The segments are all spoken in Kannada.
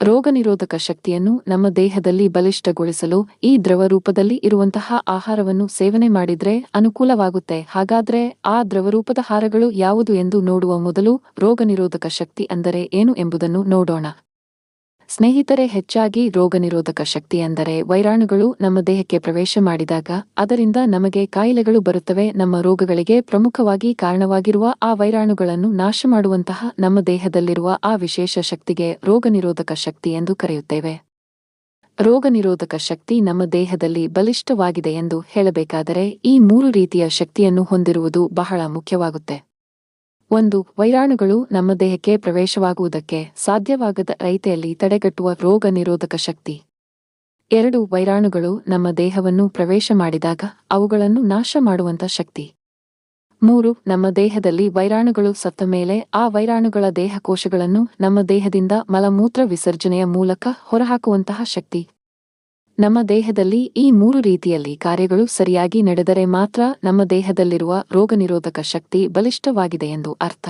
ರೋಗನಿರೋಧಕ ಶಕ್ತಿಯನ್ನು ನಮ್ಮ ದೇಹದಲ್ಲಿ ಬಲಿಷ್ಠಗೊಳಿಸಲು ಈ ದ್ರವ ರೂಪದಲ್ಲಿ ಇರುವಂತಹ ಆಹಾರವನ್ನು ಸೇವನೆ ಮಾಡಿದ್ರೆ ಅನುಕೂಲವಾಗುತ್ತೆ. ಹಾಗಾದ್ರೆ ಆ ದ್ರವರೂಪದ ಹಾರಗಳು ಯಾವುದು ಎಂದು ನೋಡುವ ಮೊದಲು ರೋಗನಿರೋಧಕ ಶಕ್ತಿ ಅಂದರೆ ಏನು ಎಂಬುದನ್ನು ನೋಡೋಣ. ಸ್ನೇಹಿತರೆ, ಹೆಚ್ಚಾಗಿ ರೋಗನಿರೋಧಕ ಶಕ್ತಿ ಎಂದರೆ ವೈರಾಣುಗಳು ನಮ್ಮ ದೇಹಕ್ಕೆ ಪ್ರವೇಶ ಮಾಡಿದಾಗ ಅದರಿಂದ ನಮಗೆ ಕಾಯಿಲೆಗಳು ಬರುತ್ತವೆ. ನಮ್ಮ ರೋಗಗಳಿಗೆ ಪ್ರಮುಖವಾಗಿ ಕಾರಣವಾಗಿರುವ ಆ ವೈರಾಣುಗಳನ್ನು ನಾಶ ಮಾಡುವಂತಹ ನಮ್ಮ ದೇಹದಲ್ಲಿರುವ ಆ ವಿಶೇಷ ಶಕ್ತಿಗೆ ರೋಗನಿರೋಧಕ ಶಕ್ತಿ ಎಂದು ಕರೆಯುತ್ತೇವೆ. ರೋಗನಿರೋಧಕ ಶಕ್ತಿ ನಮ್ಮ ದೇಹದಲ್ಲಿ ಬಲಿಷ್ಠವಾಗಿದೆ ಎಂದು ಹೇಳಬೇಕಾದರೆ ಈ ಮೂರು ರೀತಿಯ ಶಕ್ತಿಯನ್ನು ಹೊಂದಿರುವುದು ಬಹಳ ಮುಖ್ಯವಾಗುತ್ತೆ. ಒಂದು, ವೈರಾಣುಗಳು ನಮ್ಮ ದೇಹಕ್ಕೆ ಪ್ರವೇಶವಾಗುವುದಕ್ಕೆ ಸಾಧ್ಯವಾಗದ ರೈತೆಯಲ್ಲಿ ತಡೆಗಟ್ಟುವ ರೋಗ ನಿರೋಧಕ ಶಕ್ತಿ. ಎರಡು, ವೈರಾಣುಗಳು ನಮ್ಮ ದೇಹವನ್ನು ಪ್ರವೇಶ ಮಾಡಿದಾಗ ಅವುಗಳನ್ನು ನಾಶ ಮಾಡುವಂತ ಶಕ್ತಿ. ಮೂರು, ನಮ್ಮ ದೇಹದಲ್ಲಿ ವೈರಾಣುಗಳು ಸತ್ತ ಮೇಲೆ ಆ ವೈರಾಣುಗಳ ದೇಹಕೋಶಗಳನ್ನು ನಮ್ಮ ದೇಹದಿಂದ ಮಲಮೂತ್ರ ವಿಸರ್ಜನೆಯ ಮೂಲಕ ಹೊರಹಾಕುವಂತಹ ಶಕ್ತಿ. ನಮ್ಮ ದೇಹದಲ್ಲಿ ಈ ಮೂರು ರೀತಿಯಲ್ಲಿ ಕಾರ್ಯಗಳು ಸರಿಯಾಗಿ ನಡೆದರೆ ಮಾತ್ರ ನಮ್ಮ ದೇಹದಲ್ಲಿರುವ ರೋಗನಿರೋಧಕ ಶಕ್ತಿ ಬಲಿಷ್ಠವಾಗಿದೆ ಎಂದು ಅರ್ಥ.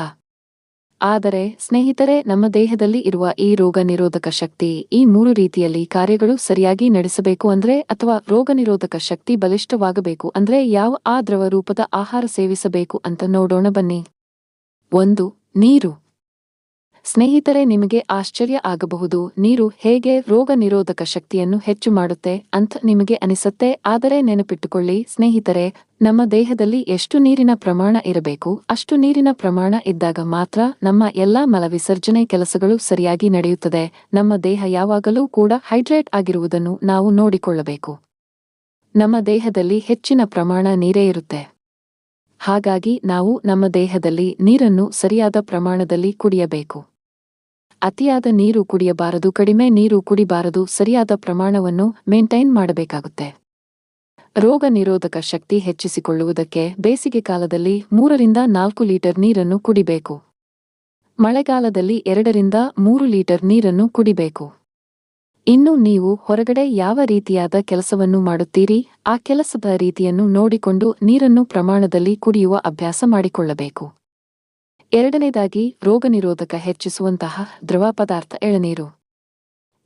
ಆದರೆ, ಸ್ನೇಹಿತರೆ, ನಮ್ಮ ದೇಹದಲ್ಲಿ ಇರುವ ಈ ರೋಗ ನಿರೋಧಕ ಶಕ್ತಿ ಈ ಮೂರು ರೀತಿಯಲ್ಲಿ ಕಾರ್ಯಗಳು ಸರಿಯಾಗಿ ನಡೆಸಬೇಕು ಅಂದ್ರೆ ಅಥವಾ ರೋಗ ನಿರೋಧಕ ಶಕ್ತಿ ಬಲಿಷ್ಠವಾಗಬೇಕು ಅಂದ್ರೆ ಯಾವ ಆ ದ್ರವ ರೂಪದ ಆಹಾರ ಸೇವಿಸಬೇಕು ಅಂತ ನೋಡೋಣ ಬನ್ನಿ. ಒಂದು, ನೀರು. ಸ್ನೇಹಿತರೆ, ನಿಮಗೆ ಆಶ್ಚರ್ಯ ಆಗಬಹುದು. ನೀರು ಹೇಗೆ ರೋಗ ನಿರೋಧಕ ಶಕ್ತಿಯನ್ನು ಹೆಚ್ಚು ಮಾಡುತ್ತೆ ಅಂತ ನಿಮಗೆ ಅನಿಸುತ್ತೆ. ಆದರೆ ನೆನಪಿಟ್ಟುಕೊಳ್ಳಿ, ಸ್ನೇಹಿತರೆ, ನಮ್ಮ ದೇಹದಲ್ಲಿ ಎಷ್ಟು ನೀರಿನ ಪ್ರಮಾಣ ಇರಬೇಕು? ಅಷ್ಟು ನೀರಿನ ಪ್ರಮಾಣ ಇದ್ದಾಗ ಮಾತ್ರ ನಮ್ಮ ಎಲ್ಲಾ ಮಲವಿಸರ್ಜನೆ ಕೆಲಸಗಳು ಸರಿಯಾಗಿ ನಡೆಯುತ್ತದೆ. ನಮ್ಮ ದೇಹ ಯಾವಾಗಲೂ ಕೂಡ ಹೈಡ್ರೇಟ್ ಆಗಿರುವುದನ್ನು ನಾವು ನೋಡಿಕೊಳ್ಳಬೇಕು. ನಮ್ಮ ದೇಹದಲ್ಲಿ ಹೆಚ್ಚಿನ ಪ್ರಮಾಣ ನೀರೇ ಇರುತ್ತೆ. ಹಾಗಾಗಿ ನಾವು ನಮ್ಮ ದೇಹದಲ್ಲಿ ನೀರನ್ನು ಸರಿಯಾದ ಪ್ರಮಾಣದಲ್ಲಿ ಕುಡಿಯಬೇಕು. ಅತಿಯಾದ ನೀರು ಕುಡಿಯಬಾರದು, ಕಡಿಮೆ ನೀರು ಕುಡಿಬಾರದು, ಸರಿಯಾದ ಪ್ರಮಾಣವನ್ನು ಮೇಂಟೈನ್ ಮಾಡಬೇಕಾಗುತ್ತೆ. ರೋಗ ನಿರೋಧಕ ಶಕ್ತಿ ಹೆಚ್ಚಿಸಿಕೊಳ್ಳುವುದಕ್ಕೆ ಬೇಸಿಗೆ ಕಾಲದಲ್ಲಿ ಮೂರರಿಂದ ನಾಲ್ಕು ಲೀಟರ್ ನೀರನ್ನು ಕುಡಿಬೇಕು. ಮಳೆಗಾಲದಲ್ಲಿ ಎರಡರಿಂದ ಮೂರು ಲೀಟರ್ ನೀರನ್ನು ಕುಡಿಬೇಕು. ಇನ್ನು ನೀವು ಹೊರಗಡೆ ಯಾವ ರೀತಿಯಾದ ಕೆಲಸವನ್ನು ಮಾಡುತ್ತೀರಿ, ಆ ಕೆಲಸದ ರೀತಿಯನ್ನು ನೋಡಿಕೊಂಡು ನೀರನ್ನು ಪ್ರಮಾಣದಲ್ಲಿ ಕುಡಿಯುವ ಅಭ್ಯಾಸ ಮಾಡಿಕೊಳ್ಳಬೇಕು. ಎರಡನೇದಾಗಿ ರೋಗನಿರೋಧಕ ಹೆಚ್ಚಿಸುವಂತಹ ದ್ರವ ಪದಾರ್ಥ ಎಳನೀರು.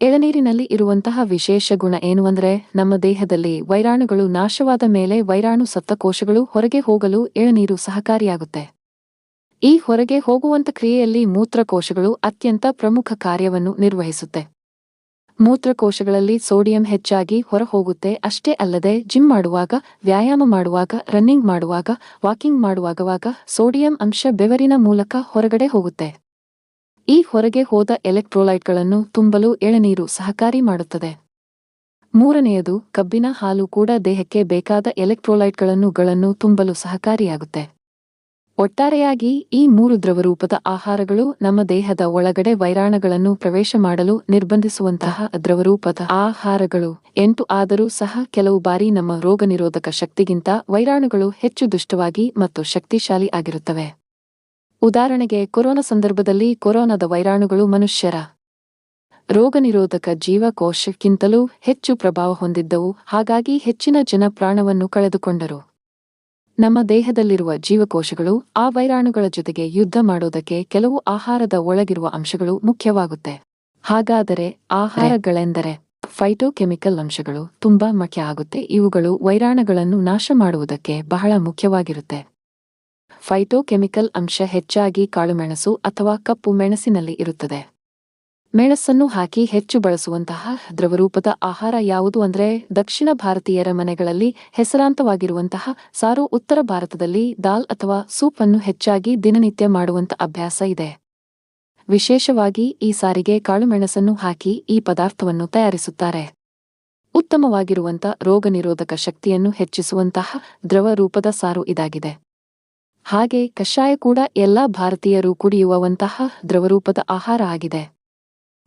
ಎಳನೀರಿನಲ್ಲಿ ಇರುವಂತಹ ವಿಶೇಷ ಗುಣ ಏನು ಅಂದರೆ ನಮ್ಮ ದೇಹದಲ್ಲಿ ವೈರಾಣುಗಳು ನಾಶವಾದ ಮೇಲೆ ವೈರಾಣು ಸತ್ತ ಕೋಶಗಳು ಹೊರಗೆ ಹೋಗಲು ಎಳನೀರು ಸಹಕಾರಿಯಾಗುತ್ತೆ. ಈ ಹೊರಗೆ ಹೋಗುವಂತ ಕ್ರಿಯೆಯಲ್ಲಿ ಮೂತ್ರಕೋಶಗಳು ಅತ್ಯಂತ ಪ್ರಮುಖ ಕಾರ್ಯವನ್ನು ನಿರ್ವಹಿಸುತ್ತೆ. ಮೂತ್ರಕೋಶಗಳಲ್ಲಿ ಸೋಡಿಯಂ ಹೆಚ್ಚಾಗಿ ಹೊರಹೋಗುತ್ತೆ. ಅಷ್ಟೇ ಅಲ್ಲದೆ, ಜಿಮ್ ಮಾಡುವಾಗ, ವ್ಯಾಯಾಮ ಮಾಡುವಾಗ, ರನ್ನಿಂಗ್ ಮಾಡುವಾಗ, ವಾಕಿಂಗ್ ಮಾಡುವಾಗವಾಗ ಸೋಡಿಯಂ ಅಂಶ ಬೆವರಿನ ಮೂಲಕ ಹೊರಗಡೆ ಹೋಗುತ್ತೆ. ಈ ಹೊರಗೆ ಹೋದ ಎಲೆಕ್ಟ್ರೋಲೈಟ್ಗಳನ್ನು ತುಂಬಲು ಎಳನೀರು ಸಹಕಾರಿ ಮಾಡುತ್ತದೆ. ಮೂರನೆಯದು, ಕಬ್ಬಿನ ಹಾಲು ಕೂಡ ದೇಹಕ್ಕೆ ಬೇಕಾದ ಎಲೆಕ್ಟ್ರೋಲೈಟ್ಗಳನ್ನು, ಗಳನ್ನು ತುಂಬಲು ಸಹಕಾರಿಯಾಗುತ್ತೆ. ಒಟ್ಟಾರೆಯಾಗಿ ಈ ಮೂರು ದ್ರವರೂಪದ ಆಹಾರಗಳು ನಮ್ಮ ದೇಹದ ಒಳಗಡೆ ವೈರಾಣುಗಳನ್ನು ಪ್ರವೇಶ ಮಾಡಲು ನಿರ್ಬಂಧಿಸುವಂತಹ ದ್ರವರೂಪದ ಆಹಾರಗಳು. ಎಂಟು ಆದರೂ ಸಹ ಕೆಲವು ಬಾರಿ ನಮ್ಮ ರೋಗನಿರೋಧಕ ಶಕ್ತಿಗಿಂತ ವೈರಾಣುಗಳು ಹೆಚ್ಚು ದುಷ್ಟವಾಗಿ ಮತ್ತು ಶಕ್ತಿಶಾಲಿ ಆಗಿರುತ್ತವೆ. ಉದಾಹರಣೆಗೆ ಕೊರೋನಾ ಸಂದರ್ಭದಲ್ಲಿ ಕೊರೋನಾದ ವೈರಾಣುಗಳು ಮನುಷ್ಯರ ರೋಗನಿರೋಧಕ ಜೀವಕೋಶಕ್ಕಿಂತಲೂ ಹೆಚ್ಚು ಪ್ರಭಾವ ಹೊಂದಿದ್ದವು, ಹಾಗಾಗಿ ಹೆಚ್ಚಿನ ಜನ ಪ್ರಾಣವನ್ನು ಕಳೆದುಕೊಂಡರು. ನಮ್ಮ ದೇಹದಲ್ಲಿರುವ ಜೀವಕೋಶಗಳು ಆ ವೈರಾಣುಗಳ ಜೊತೆಗೆ ಯುದ್ಧ ಮಾಡೋದಕ್ಕೆ ಕೆಲವು ಆಹಾರದ ಒಳಗಿರುವ ಅಂಶಗಳು ಮುಖ್ಯವಾಗುತ್ತೆ. ಹಾಗಾದರೆ ಆಹಾರಗಳೆಂದರೆ ಫೈಟೋಕೆಮಿಕಲ್ ಅಂಶಗಳು ತುಂಬಾ ಮುಖ್ಯ ಆಗುತ್ತೆ. ಇವುಗಳು ವೈರಾಣುಗಳನ್ನು ನಾಶ ಮಾಡುವುದಕ್ಕೆ ಬಹಳ ಮುಖ್ಯವಾಗಿರುತ್ತೆ. ಫೈಟೋಕೆಮಿಕಲ್ ಅಂಶ ಹೆಚ್ಚಾಗಿ ಕಾಳುಮೆಣಸು ಅಥವಾ ಕಪ್ಪು ಮೆಣಸಿನಲ್ಲಿ ಇರುತ್ತದೆ. ಮೆಣಸನ್ನು ಹಾಕಿ ಹೆಚ್ಚು ಬಳಸುವಂತಹ ದ್ರವರೂಪದ ಆಹಾರ ಯಾವುದು ಅಂದ್ರೆ ದಕ್ಷಿಣ ಭಾರತೀಯರ ಮನೆಗಳಲ್ಲಿ ಹೆಸರಾಂತವಾಗಿರುವಂತಹ ಸಾರು ಉತ್ತರ ಭಾರತದಲ್ಲಿ ದಾಲ್ ಅಥವಾ ಸೂಪ್ ಅನ್ನು ಹೆಚ್ಚಾಗಿ ದಿನನಿತ್ಯ ಮಾಡುವಂತ ಅಭ್ಯಾಸ ಇದೆ. ವಿಶೇಷವಾಗಿ ಈ ಸಾರಿಗೆ ಕಾಳುಮೆಣಸನ್ನು ಹಾಕಿ ಈ ಪದಾರ್ಥವನ್ನು ತಯಾರಿಸುತ್ತಾರೆ. ಉತ್ತಮವಾಗಿರುವಂತ ರೋಗ ನಿರೋಧಕ ಶಕ್ತಿಯನ್ನು ಹೆಚ್ಚಿಸುವಂತಹ ದ್ರವ ರೂಪದ ಸಾರು ಇದಾಗಿದೆ. ಹಾಗೆ ಕಷಾಯ ಕೂಡ ಎಲ್ಲಾ ಭಾರತೀಯರು ಕುಡಿಯುವಂತಹ ದ್ರವರೂಪದ ಆಹಾರ ಆಗಿದೆ.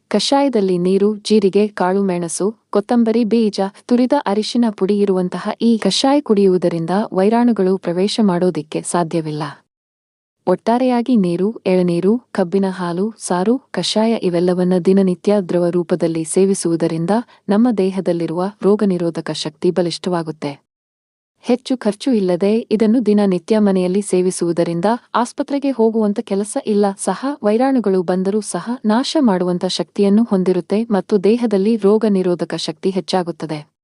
ಕಷಾಯದಲ್ಲಿ ನೀರು, ಜೀರಿಗೆ, ಕಾಳು, ಮೆಣಸು, ಕೊತ್ತಂಬರಿ, ಬೀಜ, ತುರಿದ ಅರಿಶಿನ ಪುಡಿ ಇರುವಂತಹ ಈ ಕಷಾಯ ಕುಡಿಯುವುದರಿಂದ ವೈರಾಣುಗಳು ಪ್ರವೇಶ ಮಾಡೋದಿಕ್ಕೆ ಸಾಧ್ಯವಿಲ್ಲ. ಒಟ್ಟಾರೆಯಾಗಿ ನೀರು, ಎಳನೀರು, ಕಬ್ಬಿನ ಹಾಲು, ಸಾರು, ಕಷಾಯ ಇವೆಲ್ಲವನ್ನ ದಿನನಿತ್ಯ ದ್ರವ ರೂಪದಲ್ಲಿ ಸೇವಿಸುವುದರಿಂದ ನಮ್ಮ ದೇಹದಲ್ಲಿರುವ ರೋಗನಿರೋಧಕ ಶಕ್ತಿ ಬಲಿಷ್ಠವಾಗುತ್ತೆ. ಹೆಚ್ಚು ಖರ್ಚು ಇಲ್ಲದೆ ಇದನ್ನು ದಿನನಿತ್ಯ ಮನೆಯಲ್ಲಿ ಸೇವಿಸುವುದರಿಂದ ಆಸ್ಪತ್ರೆಗೆ ಹೋಗುವಂತ ಕೆಲಸ ಇಲ್ಲ. ಸಹ ವೈರಾಣುಗಳು ಬಂದರೂ ಸಹ ನಾಶ ಮಾಡುವಂತ ಶಕ್ತಿಯನ್ನು ಹೊಂದಿರುತ್ತೆ ಮತ್ತು ದೇಹದಲ್ಲಿ ರೋಗ ನಿರೋಧಕ ಶಕ್ತಿ ಹೆಚ್ಚಾಗುತ್ತದೆ.